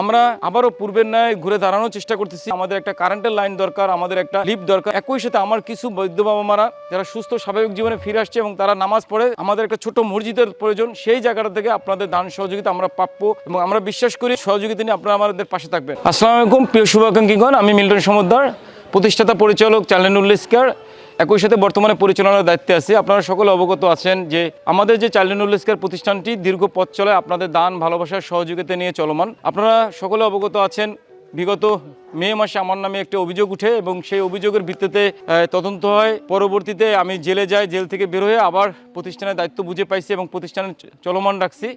আমরা আবারও পূর্বের ন্যায় ঘুরে দাঁড়ানোর চেষ্টা করতেছি। আমাদের একটা কারেন্টের লাইন দরকার, আমাদের একটা লিফট দরকার। একই সাথে আমার কিছু বৈদ্য বাবা মারা যারা সুস্থ, স্বাভাবিক জীবনে ফিরে আসছে এবং তারা নামাজ পড়ে, আমাদের একটা ছোট মসজিদের প্রয়োজন, সেই জায়গাটা থেকে আপনাদের দান সহযোগিতা আমরা প্রাপ্য এবং আমরা বিশ্বাস করি সহযোগিতা নিয়ে আপনারা আমাদের পাশে থাকবেন। আসসালামু আলাইকুম, প্রিয় শুভাকাঙ্ক্ষীগণ, আমি মিল্টন সমুদ্র প্রতিষ্ঠাতা পরিচালক চাইল্ড ইস্কার। একই সাথে বর্তমানে পরিচালনার দায়িত্বে আছে। আপনারা সকলে অবগত আছেন যে আমাদের যে চাইল্ড ইস্কার প্রতিষ্ঠানটি দীর্ঘ পথ চলে আপনাদের দান, ভালোবাসার সহযোগিতা নিয়ে চলমান। আপনারা সকলে অবগত আছেন, বিগত মে মাসে আমার নামে একটি অভিযোগ উঠে এবং সেই অভিযোগের ভিত্তিতে তদন্ত হয়। পরবর্তীতে আমি জেলে যাই, জেল থেকে বের হয়ে আবার প্রতিষ্ঠানের দায়িত্ব বুঝে পাইছি এবং প্রতিষ্ঠান চলমান রাখছি।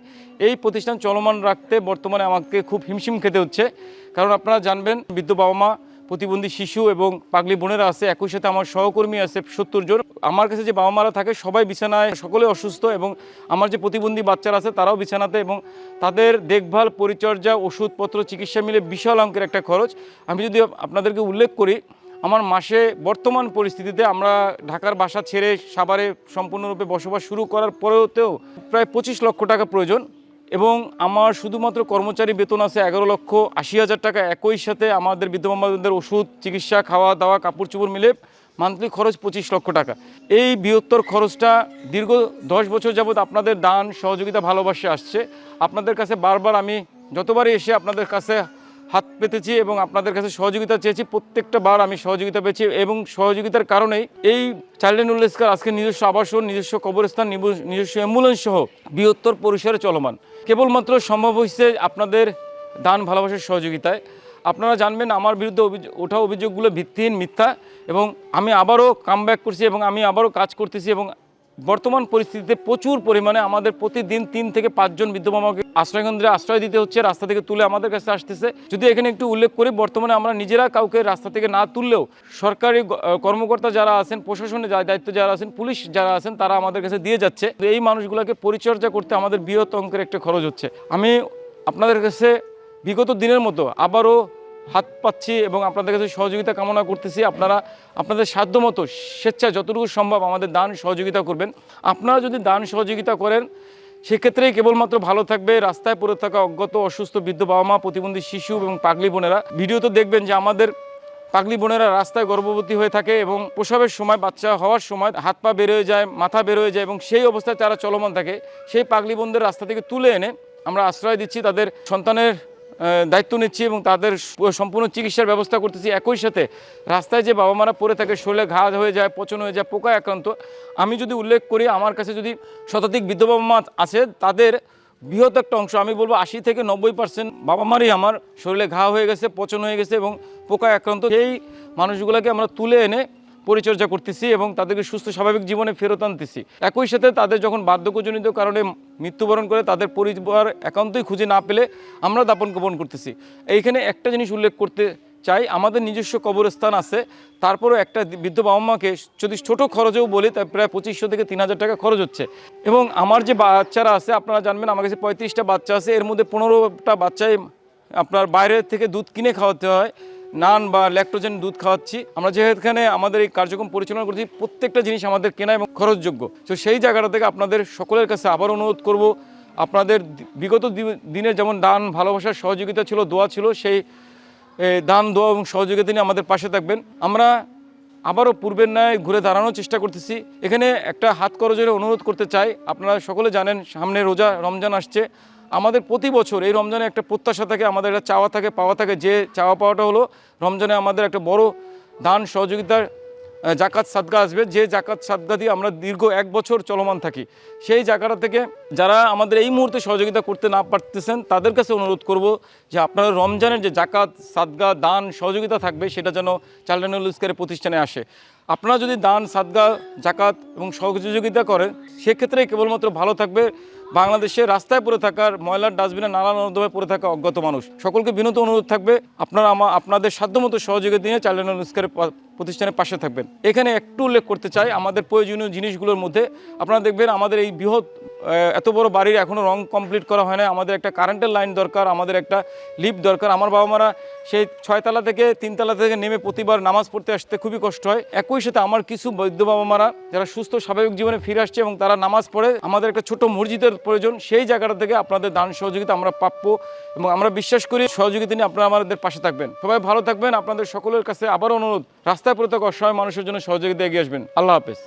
এই প্রতিষ্ঠান চলমান রাখতে বর্তমানে আমাকে খুব হিমশিম খেতে হচ্ছে। কারণ আপনারা জানবেন, বৃদ্ধ বাবা মা প্রতিবন্ধী শিশু এবং পাগলি বোনেরা আছে, একই সাথে আমার সহকর্মী আছে সত্তর জন। আমার কাছে যে বাবা মারা থাকে, সবাই বিছানায়, সকলে অসুস্থ এবং আমার যে প্রতিবন্ধী বাচ্চারা আছে, তারাও বিছানাতে এবং তাদের দেখভাল, পরিচর্যা, ওষুধপত্র, চিকিৎসা মিলে বিশাল অঙ্কের একটা খরচ। আমি যদি আপনাদেরকে উল্লেখ করি, আমার মাসে বর্তমান পরিস্থিতিতে আমরা ঢাকার বাসা ছেড়ে সাভারে সম্পূর্ণরূপে বসবাস শুরু করার পরেতেও প্রায় পঁচিশ লক্ষ টাকা প্রয়োজন। এবং আমার শুধুমাত্র কর্মচারী বেতন আছে এগারো লক্ষ আশি হাজার টাকা। একই সাথে আমাদের বিদ্যমানদের ওষুধ, চিকিৎসা, খাওয়া দাওয়া, কাপড় চোপড় মিলে মান্থলি খরচ পঁচিশ লক্ষ টাকা। এই বৃহত্তর খরচটা দীর্ঘ দশ বছর যাবৎ আপনাদের দান, সহযোগিতা, ভালোবাসে আসছে। আপনাদের কাছে বারবার আমি যতবারই এসে আপনাদের কাছে হাত পেতেছি এবং আপনাদের কাছে সহযোগিতা চেয়েছি। প্রত্যেকটা বার আমি সহযোগিতা পেয়েছি এবং সহযোগিতার কারণেই এই চাইল্ড অ্যান্ড উল্লেসকার আজকে নিজস্ব আবাসন, নিজস্ব কবরস্থান নিজস্ব অ্যাম্বুলেন্স সহ বৃহত্তর পরিসরে চলমান। কেবলমাত্র সম্ভব হয়েছে আপনাদের দান ভালোবাসার সহযোগিতায়। আপনারা জানবেন আমার বিরুদ্ধে অভিযোগ ওঠা অভিযোগগুলো ভিত্তিহীন মিথ্যা এবং আমি আবারও কাম করছি এবং আমি আবারও কাজ করতেছি এবং বর্তমান পরিস্থিতিতে প্রচুর পরিমাণে আমাদের প্রতিদিন তিন থেকে পাঁচজন বিদ্যমামাকে আশ্রয়কেন্দ্রে আশ্রয় দিতে হচ্ছে, রাস্তা থেকে তুলে আমাদের কাছে আসতেছে। যদি এখানে একটু উল্লেখ করি, বর্তমানে আমরা নিজেরা কাউকে রাস্তা থেকে না তুললেও সরকারি কর্মকর্তা যারা আছেন প্রশাসনে দায়িত্ব যারা আছেন, পুলিশ যারা আছেন, তারা আমাদের কাছে দিয়ে যাচ্ছে। এই মানুষগুলোকে পরিচর্যা করতে আমাদের বৃহৎ অঙ্কের একটা খরচ হচ্ছে। আমি আপনাদের কাছে বিগত দিনের মতো আবারও হাত পাচ্ছি এবং আপনাদের কাছে সহযোগিতা কামনা করতেছি। আপনারা, আপনাদের সাধ্যমতো স্বেচ্ছা যতটুকু সম্ভব আমাদের দান সহযোগিতা করবেন। আপনারা যদি দান সহযোগিতা করেন, সেক্ষেত্রেই কেবলমাত্র ভালো থাকবে। রাস্তায় পড়ে থাকা অজ্ঞত, অসুস্থ, বৃদ্ধ বাবা মা প্রতিবন্ধী শিশু এবং পাগলি বোনেরা। ভিডিও তো দেখবেন যে আমাদের পাগলি বোনেরা রাস্তায় গর্ভবতী হয়ে থাকে এবং প্রসবের সময় বাচ্চা হওয়ার সময় হাত পা বের হয়ে যায়, মাথা বের হয়ে যায় এবং সেই অবস্থায় তারা চলমান থাকে। সেই পাগলি বোনদের রাস্তা থেকে তুলে এনে আমরা আশ্রয় দিচ্ছি। তাদের সন্তানের দায়িত্ব নিচ্ছি এবং তাদের সম্পূর্ণ চিকিৎসার ব্যবস্থা করতেছি। একই সাথে রাস্তায় যে বাবা মারা পড়ে থাকে, শরীরে ঘা হয়ে যায়, পচন হয়ে যায় পোকায় আক্রান্ত, আমি যদি উল্লেখ করি, আমার কাছে যদি শতাধিক বৃদ্ধ বাবা মা আছে, তাদের বৃহৎ একটা অংশ, আমি বলব আশি থেকে নব্বই পার্সেন্ট বাবা মারই আমার শরীরে ঘা হয়ে গেছে, পচন হয়ে গেছে এবং পোকায় আক্রান্ত। সেই মানুষগুলোকে আমরা তুলে এনে পরিচর্যা করতেছি এবং তাদেরকে সুস্থ স্বাভাবিক জীবনে ফেরত আনতেছি। একই সাথে তাদের যখন বার্ধক্যজনিত কারণে মৃত্যুবরণ করে তাদের পরিবার একান্তই খুঁজে না পেলে আমরা দাপন গোপন করতেছি। এইখানে একটা জিনিস উল্লেখ করতে চাই, আমাদের নিজস্ব কবরস্থান আছে, তারপরেও একটা বৃদ্ধ বাবা মাকে যদি ছোটো খরচেও বলি তাই প্রায় পঁচিশশো থেকে তিন হাজার টাকা খরচ হচ্ছে। এবং আমার যে বাচ্চারা আছে, আপনারা জানবেন আমার কাছে পঁয়ত্রিশটা বাচ্চা আছে, এর মধ্যে পনেরোটা বাচ্চাই আপনার বাইরের থেকে দুধ কিনে খাওয়াতে হয়। নান বা ল্যাক্টোজেন দুধ খাওয়াচ্ছি। আমরা যেখানে আমাদের এই কার্যক্রম পরিচালনা করছি, প্রত্যেকটা জিনিস আমাদের কেনা এবং খরচযোগ্য। তো সেই জায়গাটা থেকে আপনাদের সকলের কাছে আবার অনুরোধ করব, আপনাদের বিগত দি- দিনের যেমন দান, ভালোবাসার সহযোগিতা ছিল, দোয়া ছিল, সেই দান, দোয়া এবং সহযোগিতা নিয়ে আমাদের পাশে থাকবেন। আমরা আবারও পূর্বের ন্যায় ঘুরে দাঁড়ানোর চেষ্টা করতেছি। এখানে একটা হাত করজোরে অনুরোধ করতে চাই। আপনারা সকলে জানেন, সামনে রোজা রমজান আসছে। আমাদের প্রতি বছর এই রমজানে একটা প্রত্যাশা থাকে, আমাদের একটা চাওয়া থাকে, পাওয়া থাকে। যে চাওয়া পাওয়াটা হলো রমজানে আমাদের একটা বড় দান সহযোগিতার জাকাত সাদগা আসবে। যে জাকাত সাদগা দিয়ে আমরা দীর্ঘ এক বছর চলমান থাকি। সেই জায়গাটা থেকে যারা আমাদের এই মুহূর্তে সহযোগিতা করতে না পারতেছেন, তাদের কাছে অনুরোধ করব যে আপনারা রমজানের যে জাকাত সাদগা, দান সহযোগিতা থাকবে, সেটা যেন চালডানুল ইস্কারের প্রতিষ্ঠানে আসে। আপনারা যদি দান, সাদগা, জাকাত এবং সহযোগিতা করেন, সেক্ষেত্রে কেবলমাত্র ভালো থাকবে। বাংলাদেশে রাস্তায় পড়ে থাকার ময়লার ডাস্টবিনে নালা নর্দমায় পড়ে থাকা অজ্ঞাত মানুষ। সকলকে বিনত অনুরোধ থাকবে, আপনারা আমা আপনাদের সাধ্যমতো সহযোগিতা নিয়ে চাইল্ড ইস্কারের প্রতিষ্ঠানের পাশে থাকবেন। এখানে একটু উল্লেখ করতে চাই, আমাদের প্রয়োজনীয় জিনিসগুলোর মধ্যে আপনারা দেখবেন আমাদের এই বৃহৎ এত বড় বাড়ির এখনও রং কমপ্লিট করা হয় না আমাদের একটা কারেন্টের লাইন দরকার, আমাদের একটা লিফট দরকার। আমার বাবা মারা সেই ছয়তলা থেকে তিনতলা থেকে নেমে প্রতিবার নামাজ পড়তে আসতে খুবই কষ্ট হয়। একই সাথে আমার কিছু বৈদ্য বাবা মারা যারা সুস্থ, স্বাভাবিক জীবনে ফিরে আসছে এবং তারা নামাজ পড়ে, আমাদের একটা ছোট মসজিদের প্রয়োজন, সেই জায়গাটা থেকে আপনাদের দান সহযোগিতা আমরা প্রাপ্য এবং আমরা বিশ্বাস করি সহযোগিতা নিয়ে আপনারা আমাদের পাশে থাকবেন। সবাই ভালো থাকবেন, আপনাদের সকলের কাছে আবার অনুরোধ, রাস্তায় প্রত্যেক অসহায় মানুষের জন্য সহযোগিতা এগিয়ে আসবেন। আল্লাহ হাফেজ।